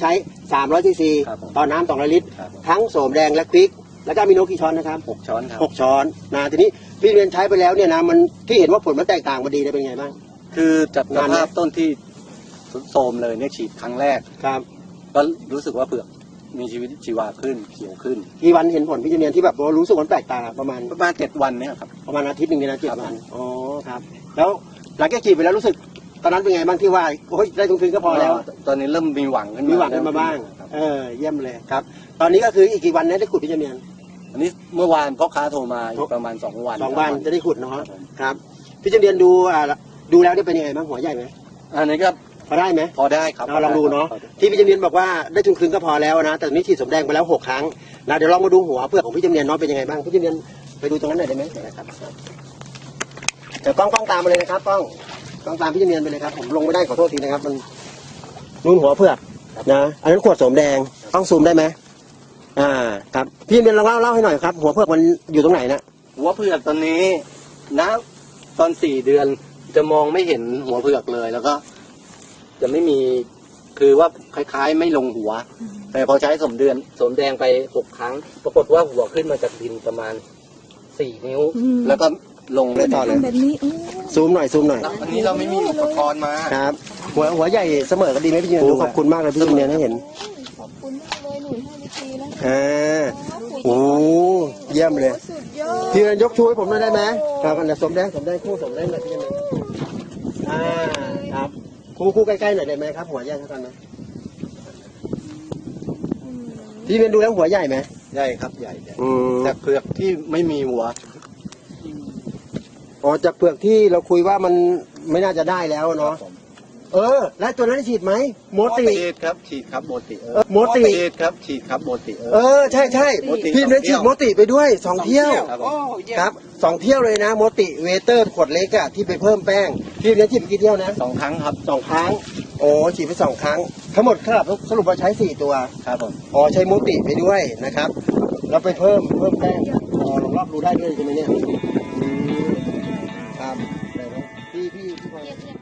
ใช้300ซีซีครับผมต่อน้ำ200ลิตร ครับผม ทั้งโสมแดงและพริก แล้วก็มีโนกี่ช้อนนะครับหกช้อนครับ หกช้อนนะทีนี้พี่เรียนใช้ไปแล้วเนี่ยนะมันที่เห็นว่าผลมันแตกต่างมาดีเนี่ยเป็นไงบ้าง คือจากสนานไหมภาพต้นที่สุดโทรมเลยเนี่ยฉีดครั้งแรก ครับ ก็รู้สึกว่าเปลือกมีชีวิตชีวาขึ้นเขียวขึ้น กี่วันเห็นผลพี่เรียนที่แบบว่ารู้สึกมันแปลกต่างประมาณประมาณเจ็ดวันเนี่ยครับ ประมาณอาทิตย์หนึ่งเนี่ยนะเจ็ดครับ วันอ๋อครับ แล้วหลังจากฉีดไปแล้วรู้สึก ตอนนั้นเป็นไงบ้างที่ว่าโอ้ยได้ทุนคืนก็พอแล้ว ตอนนี้เริ่มมีหวังขึ้นมีหวังกันมาบ้าง ครับเออ เยี่ยมเลยครับ ตอนนี้ก็คืออีกกี่วันนะได้ขุดพี่เรียนอันนี้เมื่อวานพ่อค้าโทรมาอีกประมาณสองวันสองวันจะได้ขุดคเนาะรับผมครับพี่เรียนดูอ่าดูแล้วได้เป็นยังไงบ้างหัวใหญ่ไหมอันนี้ก็พอได้ไหมพอได้ครับเราลองดูเนาะพอได้ที่พี่จำเนียนบอกว่าได้ทุนคืนก็พอแล้วนะ แต่ตอนนี้ฉีดสมแดงไปแล้วหกครั้งนะเดี๋ยวลองมาดูหัวเปลือกของพี่จำเนียนเนาะเป็นยังไงบ้างพี่จำเนียนไปดูตรงนั้นหน่อยได้ไหมนะครับเดี๋ยวกล้องกล้องตามมาเลยนะครับกล้อง กล้องตามพี่จำเนียนไปเลยครับผมลงไม่ได้ขอโทษทีนะครับ มันนู่นหัวเปลือกนะอันนั้นขวดสมแดงต้องซูมได้ไหมอ่า ครับ พี่จำเนียนลองเล่าเล่าให้หน่อยครับ หัวเปลือกมันอยู่ตรงไหนนะหัวเผือกตอนนี้นะตอนสี่เดือนจะมองไม่เห็นหัวเผือกเลยแล้วก็ จะไม่มีคือว่าคล้ายๆ ไม่ลงหัว แต่พอใช้สมเดือนสมแดงไปหกครั้ง ปรากฏว่าหัวขึ้นมาจากดินประมาณสี่นิ้วอืมแล้วก็ลงเลยต่อเลยทำแบบนี้โอ้ ซูมหน่อยซูมหน่อยอันนี้เราไม่มีอุปกรณ์มาครับ หัวหัวใหญ่เสมอกันดีไหมพี่จำเนียนดูขอบคุณมากเลยพี่จำเนียนให้เห็นขอบคุณมากเลยหนูให้วิธีแล้วอ่าโอ้เยี่ยมเลยสุดยอดพี่เรนยกชูให้ผมหน่อยได้ไหมครับอันนี้สมแดงสมแดงคู่สมแดงหน่อยพี่เรนอ่าครับคู่คู่ใกล้ๆหน่อยได้ไหมครับ หัวใหญ่เท่ากันไหมอืมพี่เรนดูแล้วหัวใหญ่ไหมใหญ่ครับใหญ่ใหญ่อืมแต่เผือกที่ไม่มีหัว อ๋อจากเปลือกที่เราคุยว่ามันไม่น่าจะได้แล้วเนาะเออ แล้วตัวนั้นฉีดไหมโมติฉีดครับฉีดครับโมติเออโมติฉีดครับฉีดครับโมติเออใช่ใช่โมติพี่เรนฉีดโมติไปด้วยสองเที่ยว ครับผมครับสองเที่ยวเลยนะ โมติเวเตอร์ขวดเล็กอะที่ไปเพิ่มแป้งพี่เรนฉีดไปกี่เที่ยวนะสองครั้งครับสองครั้ง โอ้ฉีดไปสองครั้ง ทั้งหมดครับสรุปว่าใช้สี่ตัว ครับผมอ๋อใช้มูติไปด้วยนะครับ แล้วไปเพิ่มเพิ่มแป้งอ๋อลองรอบดูได้ด้วยใช่ไหมเนี่ย อืม